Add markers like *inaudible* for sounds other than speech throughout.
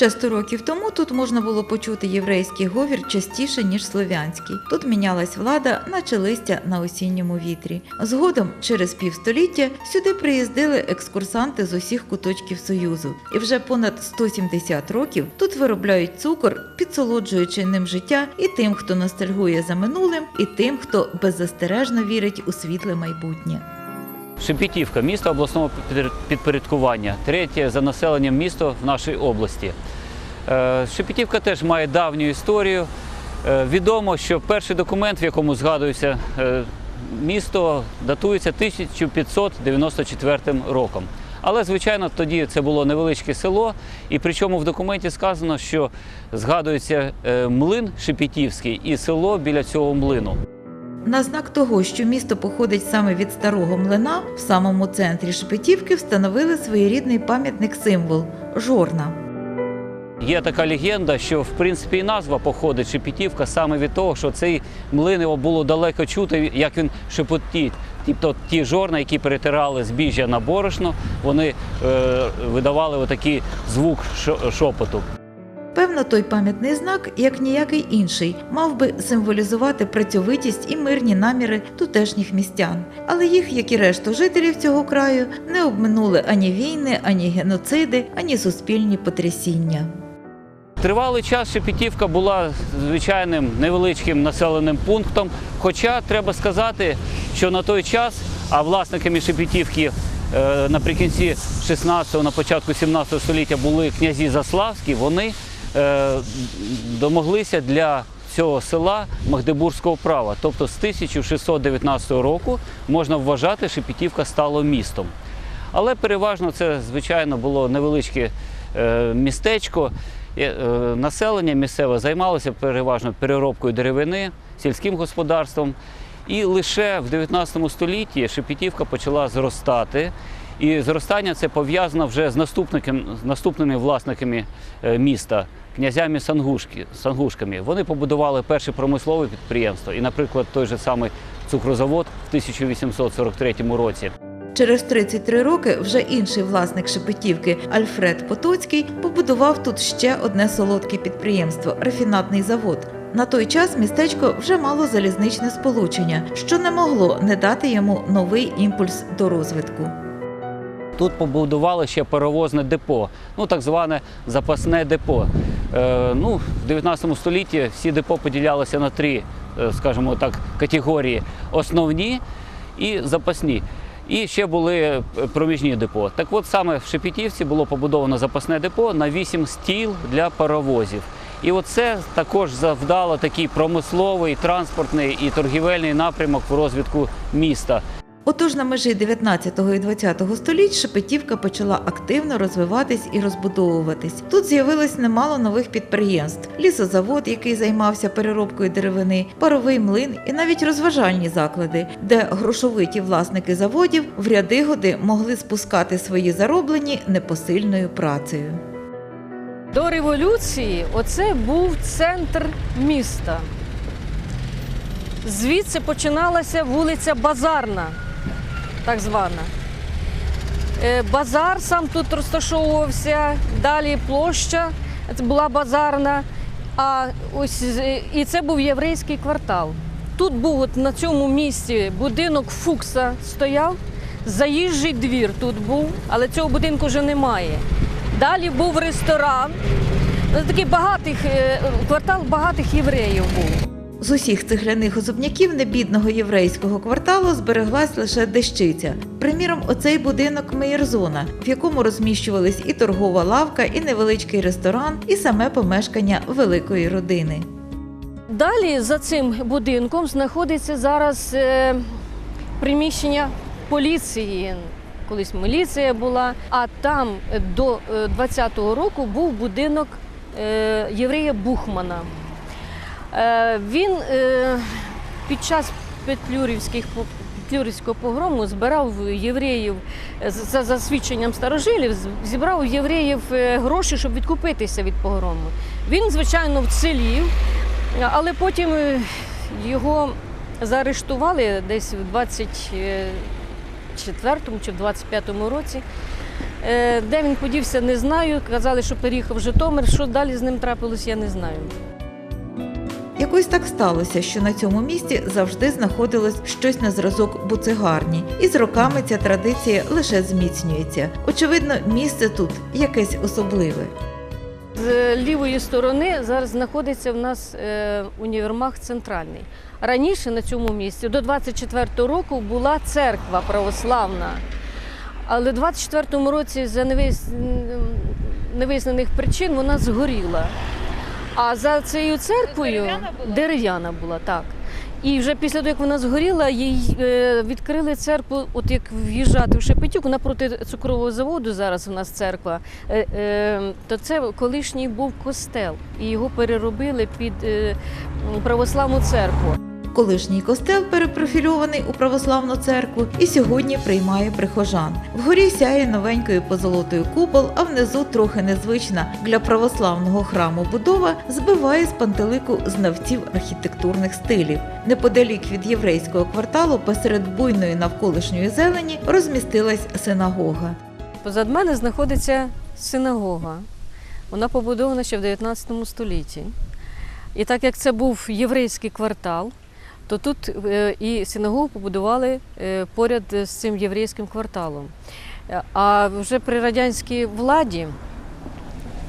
Ще 100 років тому тут можна було почути єврейський говір частіше, ніж слов'янський. Тут мінялась влада, наче листя на осінньому вітрі. Згодом, через півстоліття, сюди приїздили екскурсанти з усіх куточків Союзу. І вже понад 170 років тут виробляють цукор, підсолоджуючи ним життя і тим, хто ностальгує за минулим, і тим, хто беззастережно вірить у світле майбутнє. Шепетівка місто обласного підпорядкування, третє за населенням місто в нашій області. Е, Шепетівка теж має давню історію. Е, Відомо, що перший документ, в якому згадується е, місто, датується 1594 роком. Але, звичайно, тоді це було невеличке село, і причому в документі сказано, що згадується млин Шепетівський і село біля цього млину. На знак того, що місто походить саме від старого млина, в самому центрі Шепетівки встановили своєрідний пам'ятник символ жорна. Є така легенда, що в принципі і назва походить Шепетівка саме від того, що цей млин його було далеко чути, як він шепотить. Тобто ті жорна, які перетирали збіжжя на борошно, вони е, видавали отакий звук шо- шепоту. Певно, той пам'ятний знак, як ніякий інший, мав би символізувати працьовитість і мирні наміри тутешніх містян. Але їх, як і решту жителів цього краю, не обминули ані війни, ані геноциди, ані суспільні потрясіння. Тривалий час Шепетівка була звичайним невеличким населеним пунктом. Хоча треба сказати, що на той час, а власниками Шепетівки е, наприкінці 16-го, на початку 17 століття були князі Заславські, вони домоглися для цього села Магдебурзького права. Тобто з 1619 року можна вважати, Шепетівка стало містом. Але переважно це, звичайно, було невеличке е, містечко. Е, е, Населення місцеве займалося переважно переробкою деревини, сільським господарством. І лише в 19 столітті Шепетівка почала зростати. І зростання це пов'язано вже з, з наступними власниками е, міста, князями Сангушки, Сангушками. Вони побудували перше промислове підприємство. І, наприклад, той же самий цукрозавод в 1843 році. Через 33 роки вже інший власник Шепетівки Альфред Потоцький побудував тут ще одне солодке підприємство рафінатний завод. На той час містечко вже мало залізничне сполучення, що не могло не дати йому новий імпульс до розвитку. Тут побудували ще паровозне депо, ну так зване запасне депо. Е, ну, в 19 столітті всі депо поділялися на три, е, скажімо так, категорії: основні і запасні. І ще були е, проміжні депо. Так от саме в Шепетівці було побудовано запасне депо на 8 стіл для паровозів. І оце також завдало такий промисловий, транспортний і торгівельний напрямок в розвитку міста. Отож, на межі 19 і 20 століть Шепетівка почала активно розвиватись і розбудовуватись. Тут з'явилось немало нових підприємств: лісозавод, який займався переробкою деревини, паровий млин і навіть розважальні заклади, де грошовиті власники заводів в ряди годи могли спускати свої зароблені непосильною працею. До революції оце був центр міста. Звідси починалася вулиця Базарна, так звана. Е, Базар сам тут розташовувався, далі площа була базарна, а ось і це був єврейський квартал. Тут був от на цьому місці будинок Фукса стояв, заїжджий двір тут був, але цього будинку вже немає. Далі був ресторан. Такий багатих е, квартал багатих євреїв був. З усіх цегляних особняків небідного єврейського кварталу збереглась лише дещиця. Приміром, оцей будинок Мейерзона, в якому розміщувались і торгова лавка, і невеличкий ресторан, і саме помешкання великої родини. Далі за цим будинком знаходиться зараз е, приміщення поліції. Колись міліція була, а там е, до е, 20-го року був будинок е, єврея Бухмана. Е, він е, під час петлюрівських Петлюрівського погрому збирав євреїв е, за засвідченням старожилів, зібрав євреїв гроші, щоб відкупитися від погрому. Він, звичайно, вцілів, але потім його заарештували десь в 24-му чи в 25-му році. Де він подівся, не знаю. Казали, що переїхав в Житомир. Що далі з ним трапилось, я не знаю. Якось так сталося, що на цьому місці завжди знаходилось щось на зразок буцегарні, і з роками ця традиція лише зміцнюється. Очевидно, місце тут якесь особливе. З лівої сторони зараз знаходиться в нас е, універмаг центральний. Раніше на цьому місці до 24-го року була церква православна. Але в 24-му році за невис... невизнаних причин вона згоріла. А за цією церквою дерев'яна була, так. І вже після того, як вона згоріла, їй е, відкрили церкву, от як в'їжджати в Шепетюк, напроти цукрового заводу зараз у нас церква, е, е, то це колишній був костел, і його переробили під православну церкву. Колишній костел перепрофільований у православну церкву і сьогодні приймає прихожан. Вгорі сяє новенькою позолотою купол, а внизу трохи незвична для православного храму будова збиває з пантелику знавців архітектурних стилів. Неподалік від єврейського кварталу, посеред буйної навколишньої зелені, розмістилась синагога. Позад мене знаходиться синагога. Вона побудована ще в 19 столітті. І так як це був єврейський квартал, то тут е, і синагогу побудували е, поряд з цим єврейським кварталом. А вже при радянській владі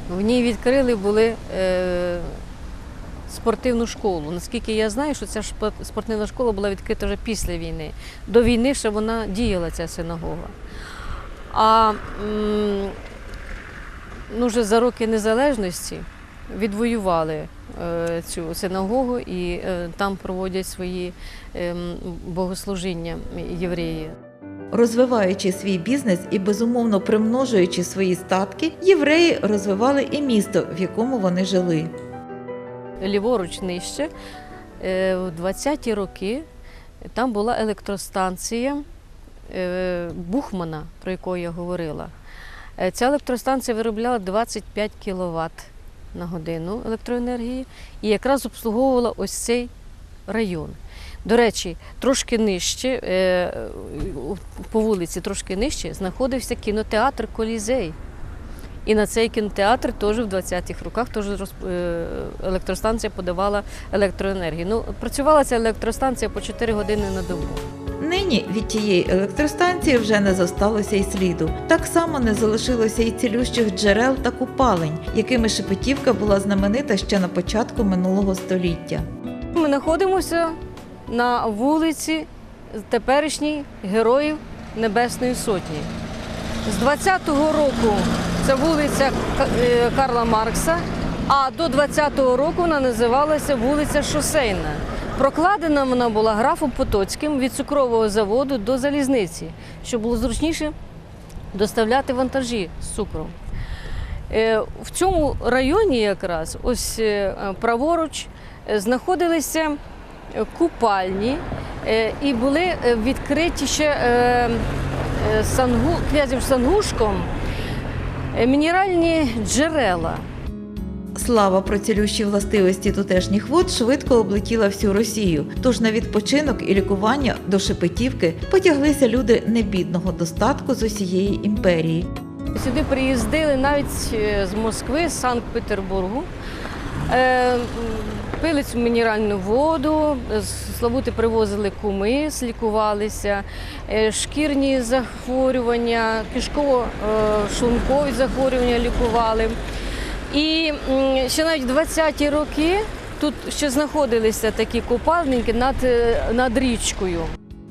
в ній відкрили були е, спортивну школу. Наскільки я знаю, що ця спортивна школа була відкрита вже після війни. До війни ще вона діяла, ця синагога. А ну, вже за роки незалежності відвоювали цю синагогу і е, там проводять свої е, богослужіння євреї. Розвиваючи свій бізнес і безумовно примножуючи свої статки, євреї розвивали і місто, в якому вони жили. Ліворуч нижче, е, в 20-ті роки там була електростанція е, Бухмана, про яку я говорила. Е, Ця електростанція виробляла 25 кВт на годину електроенергії і якраз обслуговувала ось цей район. До речі, трошки нижче, е, по вулиці, трошки нижче, знаходився кінотеатр Колізей. І на цей кінотеатр теж в 20-х роках теж е, електростанція подавала електроенергію. Ну, працювала ця електростанція по 4 години на добу. Нині від тієї електростанції вже не зосталося й сліду. Так само не залишилося й цілющих джерел та купалень, якими Шепетівка була знаменита ще на початку минулого століття. Ми знаходимося на вулиці теперішній Героїв Небесної Сотні. З 20-го року це вулиця е, Карла Маркса, а до 20-го року вона називалася вулиця Шосейна. Прокладена вона була графом Потоцьким від цукрового заводу до залізниці, щоб було зручніше доставляти вантажі з цукром. Е, В цьому районі якраз ось е, праворуч е, знаходилися купальні і були відкриті ще сангу, князем Сангушком мінеральні джерела. Слава про цілющі властивості тутешніх вод швидко облетіла всю Росію. Тож на відпочинок і лікування до Шепетівки потяглися люди небідного достатку з усієї імперії. Сюди приїздили навіть е, з Москви, з Санкт-Петербургу. Е, Пили цю мінеральну воду, Славути привозили куми, лікувалися, е, шкірні захворювання, кишково-шлункові захворювання лікували. І ще навіть в 20-ті роки тут ще знаходилися такі купальники над, е, над річкою.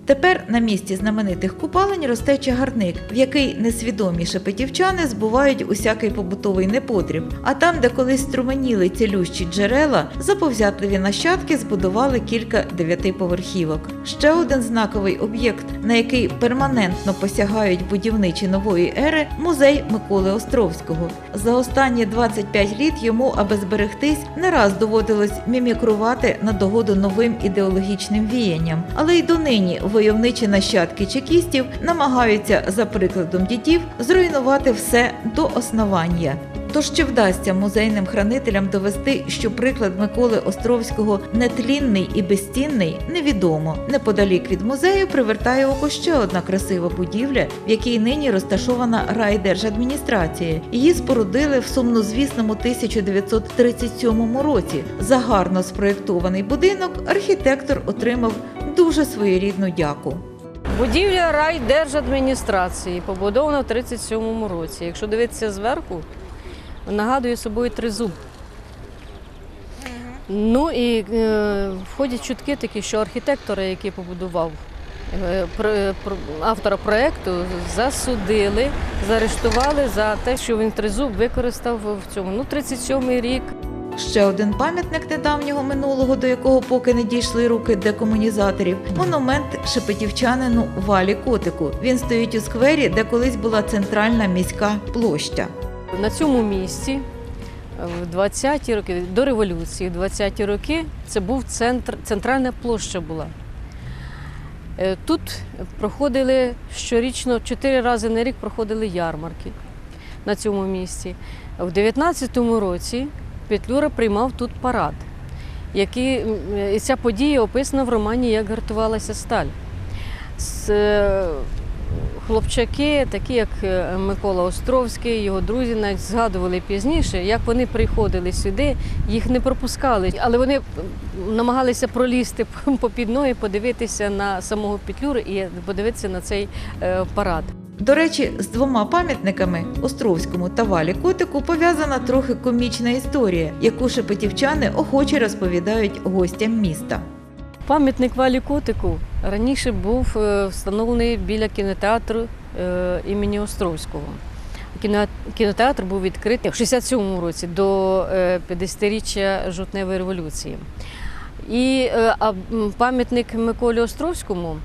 Тепер на місці знаменитих купалень росте чагарник, в який несвідомі шепетівчани збувають усякий побутовий непотріб. А там, де колись струменіли цілющі джерела, заповзятливі нащадки збудували кілька дев'ятиповерхівок. Ще один знаковий об'єкт, на який перманентно посягають будівничі нової ери музей Миколи Островського. За останні 25 літ йому, аби зберегтись, не раз доводилось мімікрувати на догоду новим ідеологічним віянням, але й донині войовничі нащадки чекістів намагаються, за прикладом дідів, зруйнувати все до основання. Тож чи вдасться музейним хранителям довести, що приклад Миколи Островського нетлінний і безцінний, невідомо. Неподалік від музею привертає око ще одна красива будівля, в якій нині розташована райдержадміністрація. Її спорудили в сумнозвісному 1937 році. За гарно спроєктований будинок архітектор отримав дуже своєрідну дяку. Будівля райдержадміністрації побудована в 37-му році. Якщо дивитися зверху, нагадує собою тризуб. Ну і е, входять чутки такі, що архітектора, який побудував е, про- про- автора проєкту, засудили, заарештували за те, що він тризуб використав в цьому. Ну, 37-й рік. Ще один пам'ятник недавнього минулого, до якого поки не дійшли руки декомунізаторів. Монумент шепетівчанину Валі Котику. Він стоїть у сквері, де колись була центральна міська площа. На цьому місці е, в 20-ті роки, до революції, в 20-ті роки, це був центр, центральна площа була. Е, Тут проходили щорічно, чотири рази на рік проходили ярмарки на цьому місці. В 19-му році Петлюра приймав тут парад, який, і ця подія описана в романі Як гартувалася сталь. З, е, хлопчаки, такі як е, Микола Островський, його друзі, навіть згадували пізніше, як вони приходили сюди, їх не пропускали, але вони намагалися пролізти *laughs* попід ноги, подивитися на самого Петлюри і подивитися на цей е, парад. До речі, з двома пам'ятниками Островському та Валі Котику пов'язана трохи комічна історія, яку шепетівчани охоче розповідають гостям міста. Пам'ятник Валі Котику раніше був е, встановлений біля кінотеатру е, імені Островського. Кінотеатр був відкритий в 67-му році до е, 50-річчя жовтневої революції. І е, пам'ятник Миколі Островському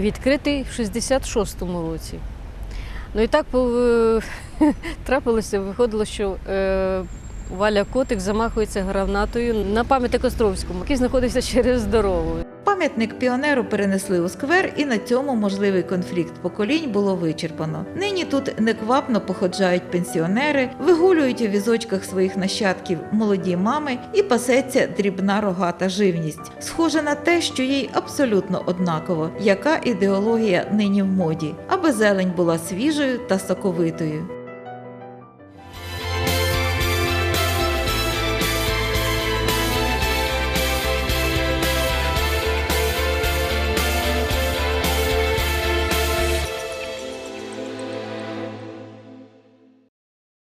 відкритий в 66-му році. Ну і так *laughs* трапилося, виходило, що е, Валя Котик замахується гранатою на пам'ятник Островському, який знаходився через дорогу. Пам'ятник піонеру перенесли у сквер, і на цьому можливий конфлікт поколінь було вичерпано. Нині тут неквапно походжають пенсіонери, вигулюють у візочках своїх нащадків молоді мами і пасеться дрібна рогата живність. Схоже на те, що їй абсолютно однаково, яка ідеологія нині в моді, аби зелень була свіжою та соковитою.